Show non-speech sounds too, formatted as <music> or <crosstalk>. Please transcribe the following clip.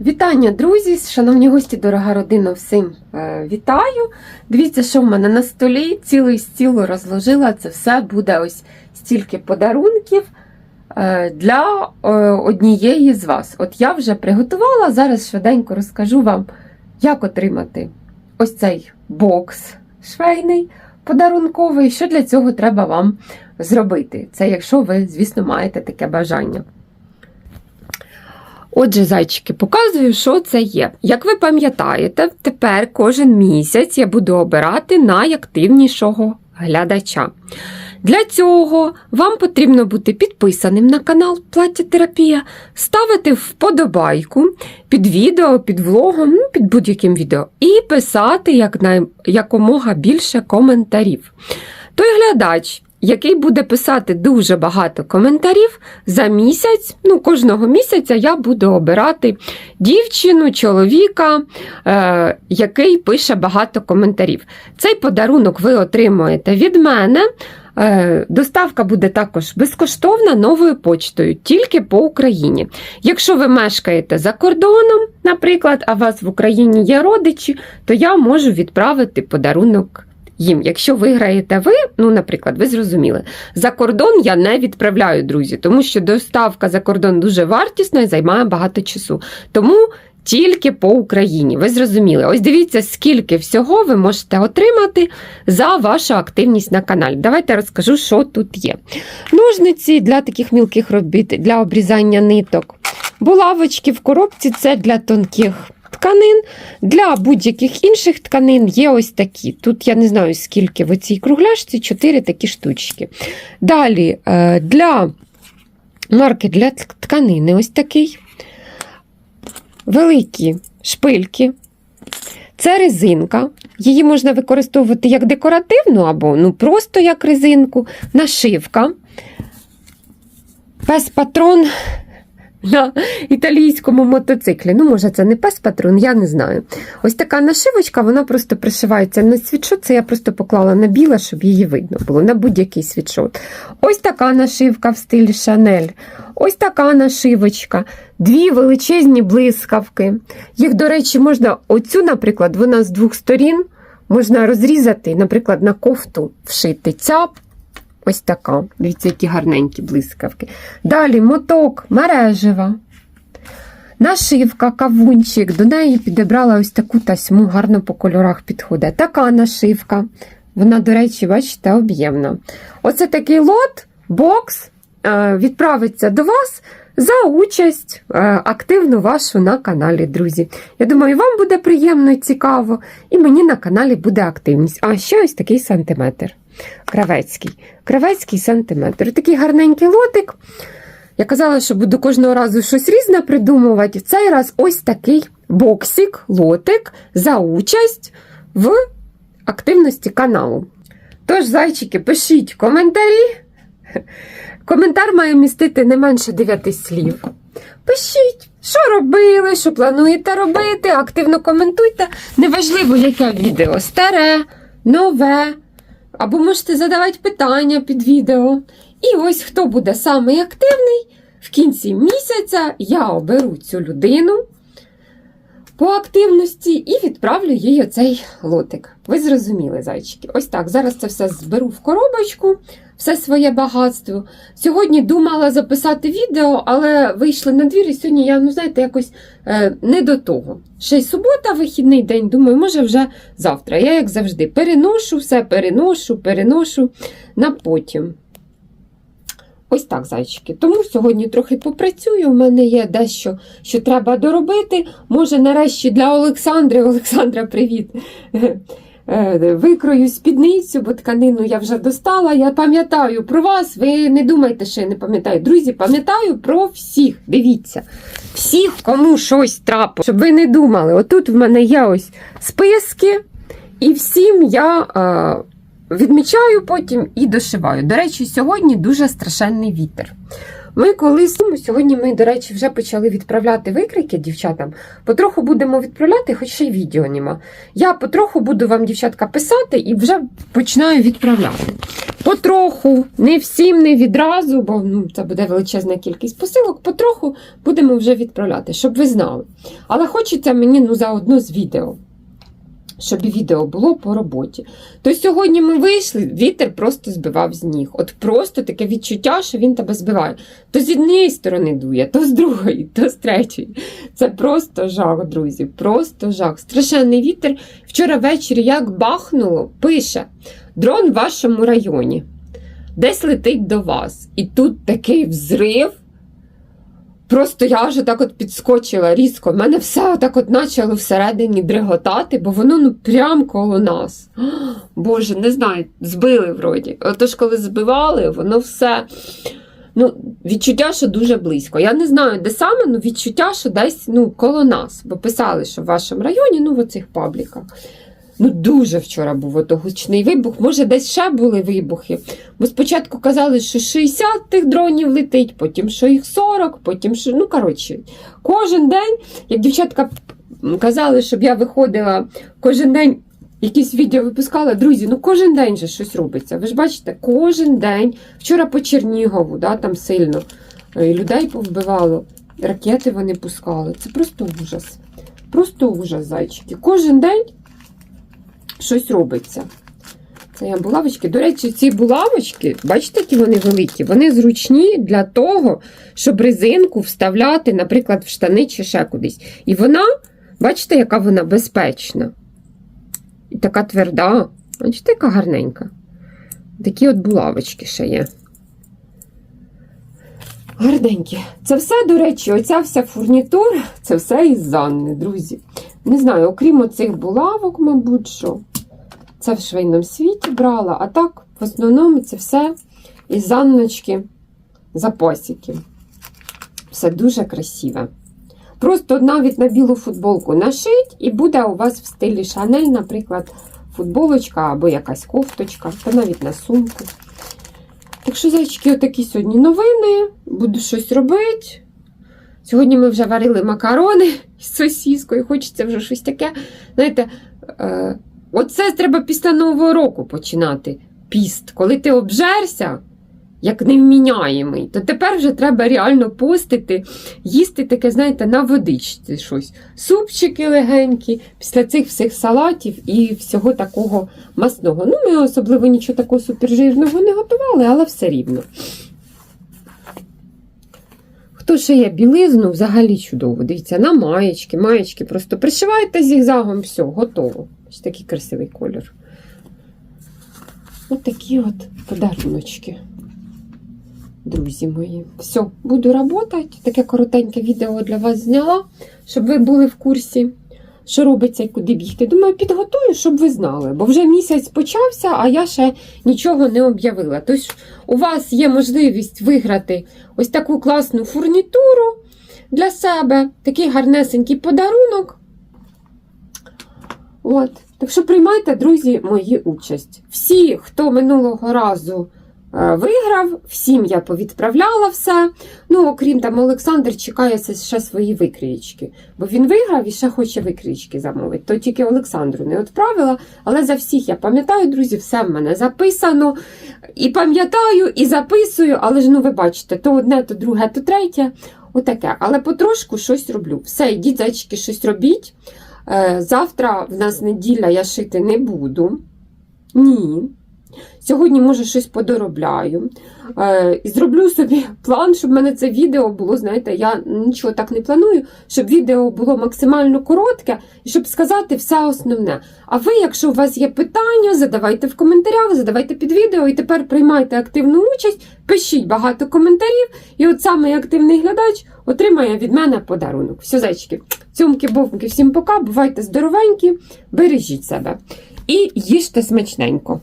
Вітання, друзі, шановні гості, дорога родина, всім е, вітаю. Дивіться, що в мене на столі, цілий стіл розложила. Це все буде ось стільки подарунків е, для е, однієї з вас. От я вже приготувала, зараз швиденько розкажу вам, як отримати ось цей бокс швейний, подарунковий, що для цього треба вам зробити. Це якщо ви, звісно, маєте таке бажання. Отже, зайчики, показую, що це є. Як ви пам'ятаєте, тепер кожен місяць я буду обирати найактивнішого глядача. Для цього вам потрібно бути підписаним на канал Плаття Терапія, ставити вподобайку під відео, під влогом, ну, під будь-яким відео, і писати якомога більше коментарів. Той глядач, який буде писати дуже багато коментарів за місяць. Ну, кожного місяця я буду обирати дівчину, чоловіка, е, який пише багато коментарів. Цей подарунок ви отримуєте від мене. Е, Доставка буде також безкоштовна новою почтою, тільки по Україні. Якщо ви мешкаєте за кордоном, наприклад, а у вас в Україні є родичі, то я можу відправити подарунок їм. Якщо виграєте ви, ну, наприклад, ви зрозуміли, за кордон я не відправляю, друзі, тому що доставка за кордон дуже вартісна і займає багато часу. Тому тільки по Україні. Ви зрозуміли. Ось дивіться, скільки всього ви можете отримати за вашу активність на каналі. Давайте розкажу, що тут є. Ножниці для таких мілких робіт, для обрізання ниток. Булавочки в коробці це для тонких тканин. Для будь-яких інших тканин є ось такі. Тут я не знаю, скільки в цій кругляшці, 4 такі штучки. Далі е, для марки для тканини ось такий. Великі шпильки. Це резинка. Її можна використовувати як декоративну або ну, просто як резинку, нашивка. Пес-патрон на італійському мотоциклі. Ну, може, це не пес-патрон, я не знаю. Ось така нашивочка, вона просто пришивається на світшот. Це я просто поклала на біле, щоб її видно було, на будь-який світшот. Ось така нашивка в стилі Шанель. Ось така нашивочка, дві величезні блискавки. Їх, до речі, можна, оцю, наприклад, вона з двох сторін можна розрізати, наприклад, на кофту вшити. Ця ось така. Дивіться, які гарненькі блискавки. Далі моток мережева. Нашивка, кавунчик, до неї підібрала ось таку тасьму, гарно по кольорах підходить. Така нашивка. Вона, до речі, бачите, об'ємна. Оце такий лот, бокс е, відправиться до вас за участь е, активну вашу на каналі, друзі. Я думаю, вам буде приємно і цікаво, і мені на каналі буде активність. А ще ось такий сантиметр. Кравецький. Кравецький сантиметр. Такий гарненький лотик. Я казала, що буду кожного разу щось різне придумувати. В цей раз ось такий боксик, лотик за участь в активності каналу. Тож, зайчики, пишіть коментарі. Коментар має містити не менше 9 слів. Пишіть, що робили, що плануєте робити, активно коментуйте. Неважливо, яке відео старе, нове. Або можете задавати питання під відео. І ось хто буде самий активний, в кінці місяця я оберу цю людину по активності і відправлю їй оцей лотик. Ви зрозуміли, зайчики. Ось так. Зараз це все зберу в коробочку, все своє багатство. Сьогодні думала записати відео, але вийшли на двір, і сьогодні я, ну знаєте, якось е, не до того. Ще й субота, вихідний день, думаю, може вже завтра. Я, як завжди, переношу все, переношу, переношу на потім. Ось так, зайчики. Тому сьогодні трохи попрацюю. У мене є дещо, що треба доробити. Може, нарешті для Олександри. Олександра, привіт! Е, Викрою спідницю, бо тканину я вже достала. Я пам'ятаю про вас. Ви не думайте, що я не пам'ятаю. Друзі, пам'ятаю про всіх. Дивіться. Всіх, кому щось трапило. Щоб ви не думали, отут в мене є ось списки, і всім я. Е, Відмічаю потім і дошиваю. До речі, сьогодні дуже страшенний вітер. Ми колись ну, сьогодні ми, до речі, вже почали відправляти викрики дівчатам. Потроху будемо відправляти, хоч ще й відео нема. Я потроху буду вам, дівчатка, писати і вже починаю відправляти. Потроху, не всім, не відразу, бо ну, це буде величезна кількість посилок, потроху будемо вже відправляти, щоб ви знали. Але хочеться мені ну, заодно з відео. Щоб відео було по роботі. То сьогодні ми вийшли, вітер просто збивав з ніг. От просто таке відчуття, що він тебе збиває. То з однієї сторони дує, то з другої, то з третьої. Це просто жах, друзі. Просто жах. Страшенний вітер. Вчора ввечері, як бахнуло, пише: дрон в вашому районі. Десь летить до вас. І тут такий взрив. Просто я вже так от підскочила різко. У мене все отак от почало всередині дриготати, бо воно ну прям коло нас. <gasps> Боже, не знаю, збили вроді. Отож, коли збивали, воно все. Ну, відчуття, що дуже близько. Я не знаю, де саме, але відчуття, що десь ну, коло нас. Бо писали, що в вашому районі, ну, в оцих пабліках. Ну, дуже вчора був ото гучний вибух. Може, десь ще були вибухи. Бо спочатку казали, що 60 тих дронів летить, потім що їх 40, потім що. Ну, коротше, кожен день, як дівчатка казали, щоб я виходила кожен день. Якісь відео випускала, друзі, ну кожен день же щось робиться. Ви ж бачите, кожен день. Вчора по Чернігову, да, там сильно е, людей повбивало, ракети вони пускали. Це просто ужас. Просто ужас, зайчики. Кожен день щось робиться. Це я булавочки. До речі, ці булавочки, бачите, які вони великі, вони зручні для того, щоб резинку вставляти, наприклад, в штани чи ще кудись. І вона, бачите, яка вона безпечна. І така тверда. Бачите, яка гарненька. Такі от булавочки ще є. Гарненькі. Це все, до речі, оця вся фурнітура, це все із Занни, друзі. Не знаю, окрім оцих булавок, мабуть, що. Це в швейному світі брала, а так, в основному, це все із Анночки запасики. Все дуже красиве. Просто навіть на білу футболку нашить, і буде у вас в стилі Шанель, наприклад, футболочка або якась кофточка, та навіть на сумку. Так що, зайчики, отакі сьогодні новини. Буду щось робити. Сьогодні ми вже варили макарони <laughs> з сосіскою, хочеться вже щось таке. Знаєте, е, оце треба після Нового року починати. Піст. Коли ти обжерся, як невміняємий, то тепер вже треба реально постити, їсти таке, знаєте, на водичці щось. Супчики легенькі, після цих всіх салатів і всього такого масного. Ну, ми особливо нічого такого супержирного не готували, але все рівно. Хто шиє білизну, взагалі чудово. Дивіться, на маєчки, маєчки просто пришиваєте зігзагом, все, готово. Ось такий красивий колір. Ось такі от подаруночки. Друзі мої. Все, буду працювати. Таке коротеньке відео для вас зняла, щоб ви були в курсі, що робиться і куди бігти. Думаю, підготую, щоб ви знали. Бо вже місяць почався, а я ще нічого не об'явила. Тож у вас є можливість виграти ось таку класну фурнітуру для себе, такий гарнесенький подарунок. От. Так що приймайте, друзі, мої участь. Всі, хто минулого разу виграв, всім я повідправляла все. Ну, окрім там, Олександр чекає ще свої викрієчки. Бо він виграв і ще хоче викрієчки замовити. То тільки Олександру не відправила. Але за всіх я пам'ятаю, друзі, все в мене записано. І пам'ятаю, і записую, але ж ну ви бачите, то одне, то друге, то третє. Отаке. Але потрошку щось роблю. Все, йдіть, зайчики, щось робіть. Е, Завтра в нас неділя, я шити не буду. Ні. Сьогодні, може, щось подоробляю. Е, і зроблю собі план, щоб в мене це відео було, знаєте, я нічого так не планую, щоб відео було максимально коротке і щоб сказати все основне. А ви, якщо у вас є питання, задавайте в коментарях, задавайте під відео і тепер приймайте активну участь, пишіть багато коментарів, і от самий активний глядач отримає від мене подарунок. Все, зайчики, цьомки бовки всім пока, бувайте здоровенькі, бережіть себе і їжте смачненько.